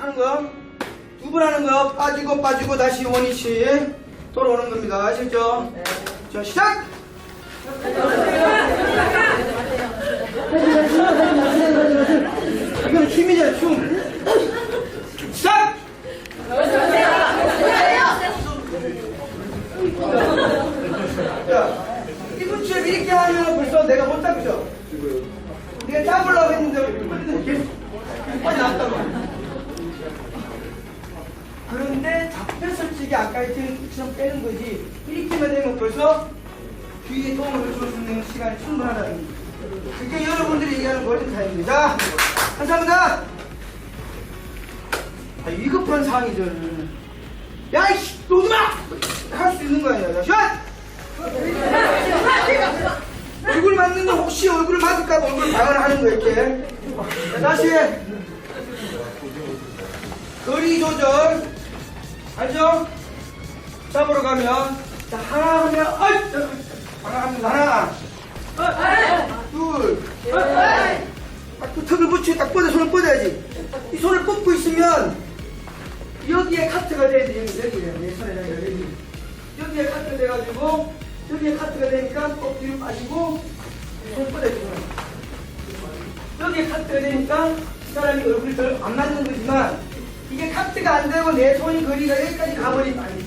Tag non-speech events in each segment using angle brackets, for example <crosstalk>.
하는 거. 두 번 하는 거 빠지고 빠지고 다시 원위치 돌아오는 겁니다. 아시죠? 자, 시작! 이거는 춤이잖아, 춤. 시작! 야, 이분처럼 이렇게 하면 벌써 내가 못 잡죠? 내가 잡으려고 했는데 계속 빠져나왔단 말이야. 그런데 잡혔을 적이 아까 했던 빼는 거지. 이렇게만 되면 벌써 뒤에 도움을 줄 수 있는 시간이 충분하다는 거지. 그게 여러분들이 얘기하는 골든 타임입니다. 자, 감사합니다. 아, 위급한 상황이죠. 야, 이씨, 놓지 마! 할 수 있는 거 아니야. 자, 샷! 얼굴 맞는 거 혹시 얼굴 맞을까 봐 얼굴 방어하는 거 이렇게. 자, 다시. 거리 조절. 알죠? 잡으러 가면, 자, 하나 아이! 자, 하나 하면 하나. 둘. 딱그 턱을 붙이고 딱 뻗어, 손을 뻗어야지. 이 손을 뻗고 있으면, 여기에 카트가 돼야 돼, 여기, 여기에, 내 손에 여기, 여기. 여기에 카트 돼가지고, 여기에 카트가 되니까 꼭 뒤로 빠지고, 손 손. 여기에 카트가 되니까, 이 사람이 얼굴이 덜 안 맞는 거지만, 이게 카트가 안 되고 내 손이 거리가 여기까지 가버리면 안 돼.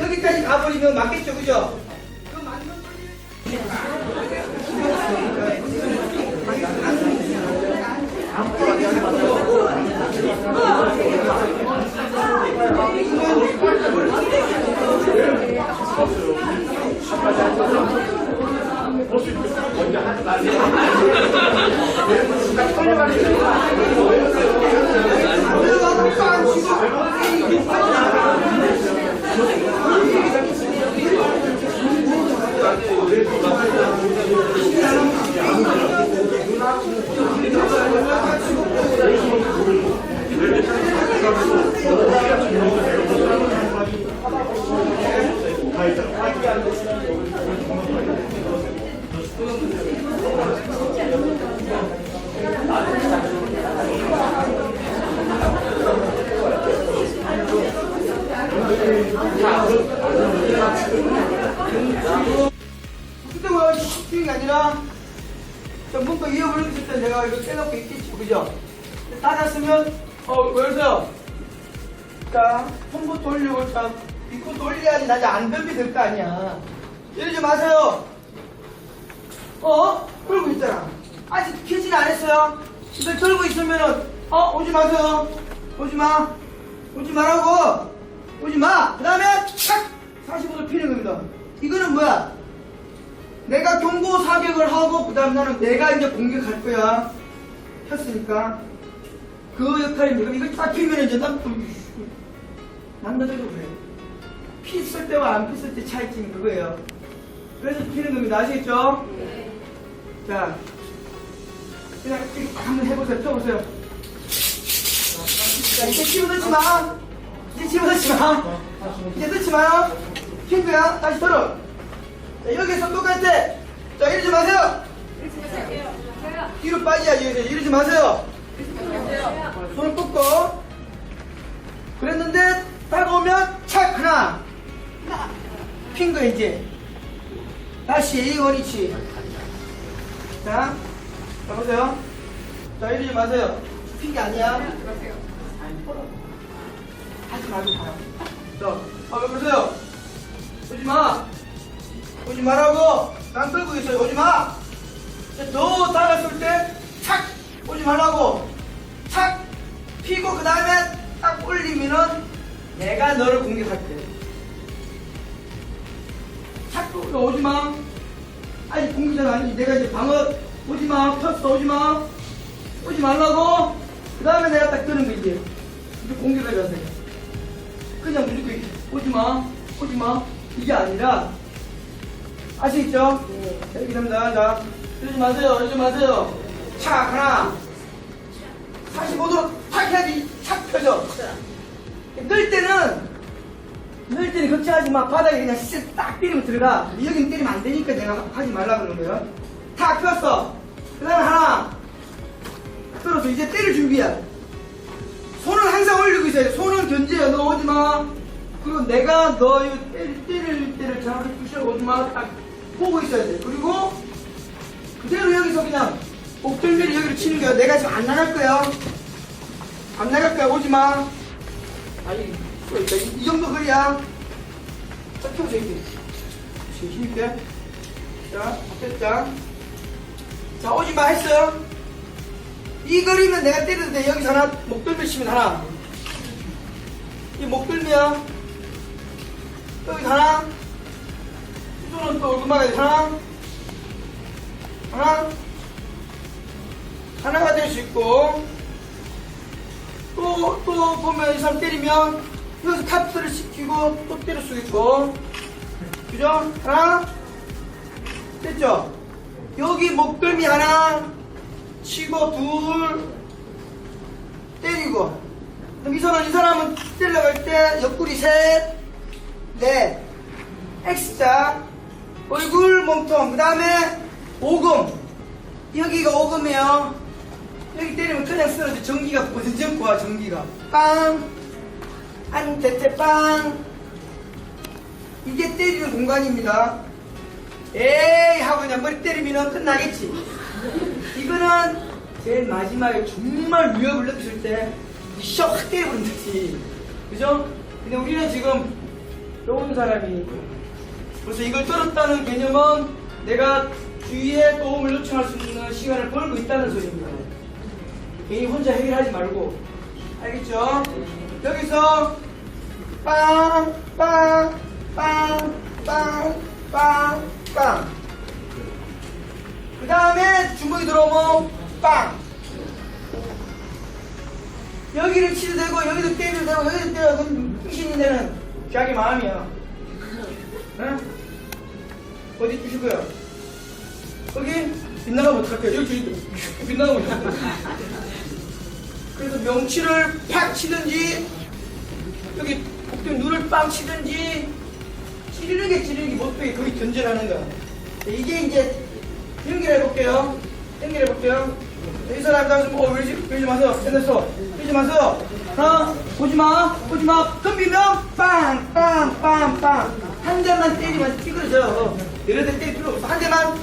여기까지 가버리면 맞겠죠, 그죠? 그 맞는 거리 그때 뭐야 쉬운 게 아니라 전문가 이어버렸을 때 내가 이거 깨놓고 있겠지 그죠? 닫았으면 어 그래서 자 손부터 올리고 자 밑부터 올려야지 나지 안 덤비 될거 아니야. 이러지 마세요. 어? 끌고 있잖아. 아직 퀴즈는 안 했어요. 근데 끌고 있으면은 어? 오지 마세요. 오지 마. 오지 말라고. 오지 마 그 다음에 착! 45도 피는 겁니다. 이거는 뭐야? 내가 경고 사격을 하고 그 다음 나는 내가 이제 공격할 거야. 켰으니까. 그 역할입니다. 이거 딱 피면 이제 난 남자들도 그래 피쓸 때와 안피쓸때 차이점이 그거예요 그래서 피는 겁니다 아시겠죠? 자 그냥 한번 해보세요 펴보세요 자 이제 집어넣지 마 이제 집어넣지 마 이제 넣지 마요 핀 거야 다시 들어 자, 여기서 똑같아. 자, 이러지 마세요. 뒤로 빠져야지. 이러지, 이러지 마세요. 손을 뻗고. 그랬는데, 다가오면, 착! 하나. 핀 거, 이제. 다시, 원위치. 자, 자, 보세요. 자, 이러지 마세요. 핀 게 아니야. 하지 말고 가요. 자, 아, 보세요. 오지 마. 오지 말라고 난 끌고 있어요 오지 마. 너 따랐을 때착 오지 말라고 착 피고 그 다음에 딱 올리면은 내가 너를 공격할게. 착너 오지 마. 아니 공격은 아니지 내가 이제 방어 오지 마 폈어 오지 마 오지 말라고 그 다음에 내가 딱 드는 거 이제 이제 공격을 하세요. 그냥 무조건 오지 마 오지 마 이게 아니라 아시겠죠? 네. 이렇게 됩니다. 자, 이러지 마세요. 이러지 마세요. 착, 하나. 45도로 탁 해야지 착 펴져. 넣을 때는, 때는 걱정하지 마. 바닥에 그냥 쓱딱 때리면 들어가. 여긴 때리면 안 되니까 내가 하지 말라 그러는 거예요. 탁 폈어. 그 다음에 하나. 떨어서 이제 때릴 준비야. 손을 항상 올리고 있어야 돼. 손은 견제야. 너 오지 마. 그리고 내가 너 때릴, 때릴 때를 정확히 푸시하고 오지 마. 딱 보고 있어야 돼. 그리고 그대로 여기서 그냥 목덜미를 여기로 치는 거야. 내가 지금 안 나갈 거야. 안 나갈 거야. 오지 마. 아니, 또 있다. 이, 이 정도 거리야. 쫙 펴서 이렇게. 지금 힘있게. 자, 됐자. 자, 오지 마 했어. 이 거리면 내가 때려도 돼. 여기서 하나, 목덜미 치면 하나. 이 목덜미야. 여기 하나. 이 손은 또 얼굴 돼 하나. 하나. 하나가 될 수 있고. 또, 또 보면 이 사람 때리면 여기서 카트를 시키고 또 때릴 수 있고. 그죠? 하나. 됐죠? 여기 목덜미 하나. 치고 둘 때리고 그럼 이 사람 이 사람은 때려갈 때 옆구리 셋넷 X자 얼굴 몸통 그 다음에 오금 여기가 오금이에요 여기 때리면 그냥 쓰러져 전기가 거야 전기가 빵 안테테 빵. 이게 때리는 공간입니다. 에이 하고 그냥 머리 때리면 끝나겠지? 이거는 제일 마지막에 정말 위협을 느꼈을 때 셔확 때려버린 듯이. 그죠? 근데 우리는 지금 좋은 사람이 그래서 이걸 들었다는 개념은 내가 주위에 도움을 요청할 수 있는 시간을 벌고 있다는 소리입니다. 괜히 혼자 해결하지 말고. 알겠죠? 여기서 빵, 빵, 빵, 빵, 빵, 빵. 그 다음에 주먹이 들어오면 빵. 여기를 치도 되고 여기도 때려도 되고 여기도 때려도 그럼 귀신이 되는 자기 마음이야. 응? 어디 거야? 여기 빗나가면 어떡할까요? 여기 주실 빗나가면 어떡할까요? 그래서 명치를 팍 치든지 여기 눈을 빵 치든지 찌르는 게 찌르는 게 못되게 거의 견제하는 거야. 이게 이제 연결해 볼게요. 연결해 볼게요. 이 사람 가서 어 왜지 왜지 마세요. 끝냈어. 왜지 마세요. 하나 보지 마 보지 마. 덤비면 빵빵빵빵 한 대만 때리면 찌그러져. 여러 대 때릴 필요 없어. 한 대만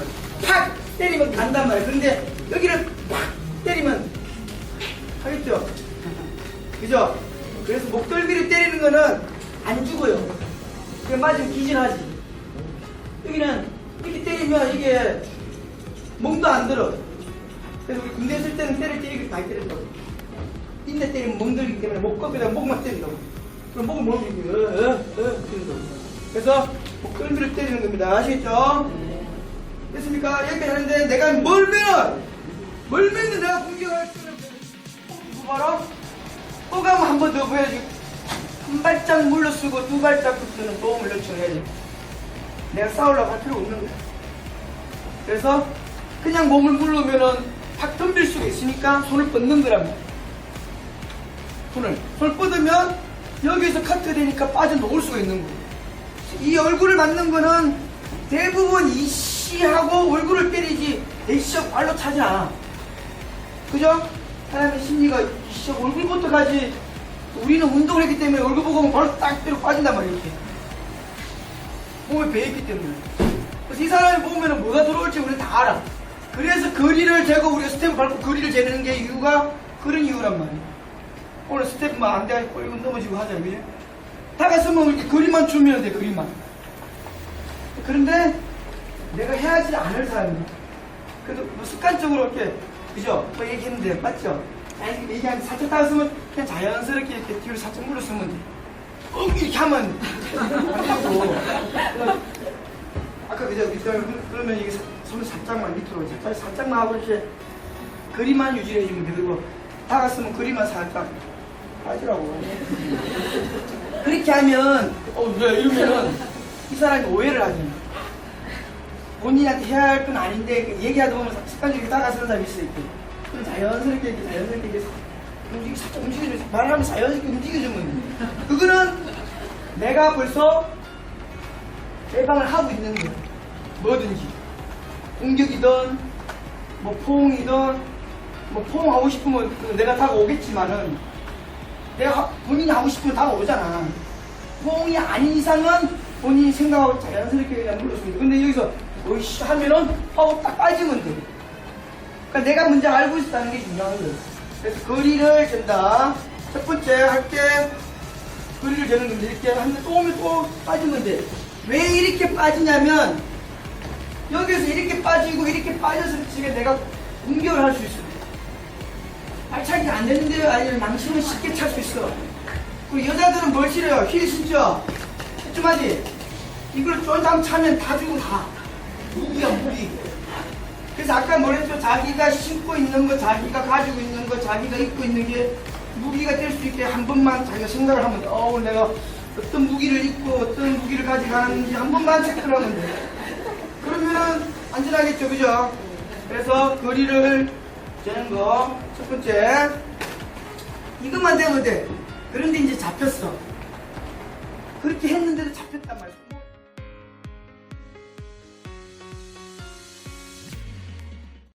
팍 때리면 간단 말이야. 그런데 여기를 팍 때리면 하겠죠? 그죠? 그래서 목덜미를 때리는 거는 안 죽어요. 그냥 맞으면 기진하지. 여기는 이렇게 때리면 이게 멍도 안 들어. 그래서 우리 군대 있을 때는 때릴 때 이렇게 많이 때린다고. 인대 때리면 멍들기 때문에 목 꺾이다 목만 때린다고. 그럼 목을 멍들기, 어, 어, 어, 때린다고. 그래서 목덜미를 때리는 겁니다. 아시겠죠? 됐습니까? 여기까지 하는데 내가 멀면, 멀면 내가 공격할 때는 뭐 봐라? 또 가면 한 번 더 보여주고 한 발짝 물러쓰고 두 발짝부터는 도움을 요청해야지 내가 싸우려고 할 필요 없는 거야. 그래서 그냥 몸을 물르면은 확 덤빌 수가 있으니까 손을 뻗는 말이야 손을 손을 뻗으면 여기서 카트 되니까 빠져나올 수가 있는 거야. 이 얼굴을 맞는 거는 대부분 이씨하고 얼굴을 때리지 대시하고 발로 차지 않아. 그죠? 사람의 심리가 이씨 얼굴부터 가지 우리는 운동을 했기 때문에 얼굴 보고 바로 딱 때려 빠진단 말이야 이렇게 몸에 배있기 때문에 그래서 이 사람이 보면 뭐가 들어올지 우리는 다 알아 그래서 거리를 재고 우리가 스텝을 밟고 거리를 재는 게 이유가 그런 이유란 말이야 오늘 스텝만 안 돼가지고 이거 넘어지고 하자 그지? 다가서면 이렇게 거리만 주면 돼 거리만 그런데 내가 해야지 않을 사람이야 그래도 뭐 습관적으로 이렇게 그죠? 뭐 얘기했는데 맞죠? 아니 얘기하는데 살짝 다가서면 그냥 자연스럽게 이렇게 뒤로 살짝 물러서면 돼. 어, 이렇게 하면 안 되고 <laughs> 아까 그죠? 밑에 그러면 이게 사- 손을 살짝만 밑으로 살짝, 살짝만 하고 이렇게 거리만 유지해 주면 돼. 그리고 다갔으면 거리만 살짝 빠지라고. 그렇게 하면 어 왜 이러면은? 이 사람이 오해를 하잖아 본인한테 해야 할 건 아닌데 그 얘기하다 보면 습관적으로 따라서는 사람이 있어 있고 자연스럽게 이렇게 자연스럽게 이렇게 움직이 살짝 움직여주면 말하면 자연스럽게 움직여주면 돼. 그거는 내가 벌써 예방을 하고 있는 거야 뭐든지 공격이든 뭐 포옹이든 뭐 포옹하고 싶으면 그 내가 다가 오겠지만은 내가 하- 본인이 하고 싶으면 다 오잖아. 호응이 아닌 이상은 본인이 생각하고 자연스럽게 그냥 눌러주면 돼. 근데 여기서 어이씨 하면은 하고 딱 빠지면 돼. 그러니까 내가 먼저 알고 있다는 게 중요한 거예요. 그래서 거리를 잰다. 첫 번째 할게 거리를 재는 건데 이렇게 하면 또 오면 또 빠지면 돼. 왜 이렇게 빠지냐면 여기서 이렇게 빠지고 이렇게 빠져서 지금 내가 공격을 할 수 있어. 발차기가 안 되는데 아니면 망치는 쉽게 찰 수 있어. 그리고 여자들은 뭘 싫어요? 힐 신죠? 좀 하지? 이걸 쫀장 차면 다 주고 다. 무기야, 무기. 그래서 아까 뭐랬죠? 자기가 신고 있는 거, 자기가 가지고 있는 거, 자기가 입고 있는 게 무기가 될 수 있게 한 번만 자기가 생각을 하면 돼. 어, 내가 어떤 무기를 입고 어떤 무기를 가져가는지 한 번만 체크를 하면 돼. 그러면 안전하겠죠, 그죠? 그래서 거리를 재는 거, 첫 번째. 이것만 되면 돼. 그런데 이제 잡혔어. 그렇게 했는데도 말이야.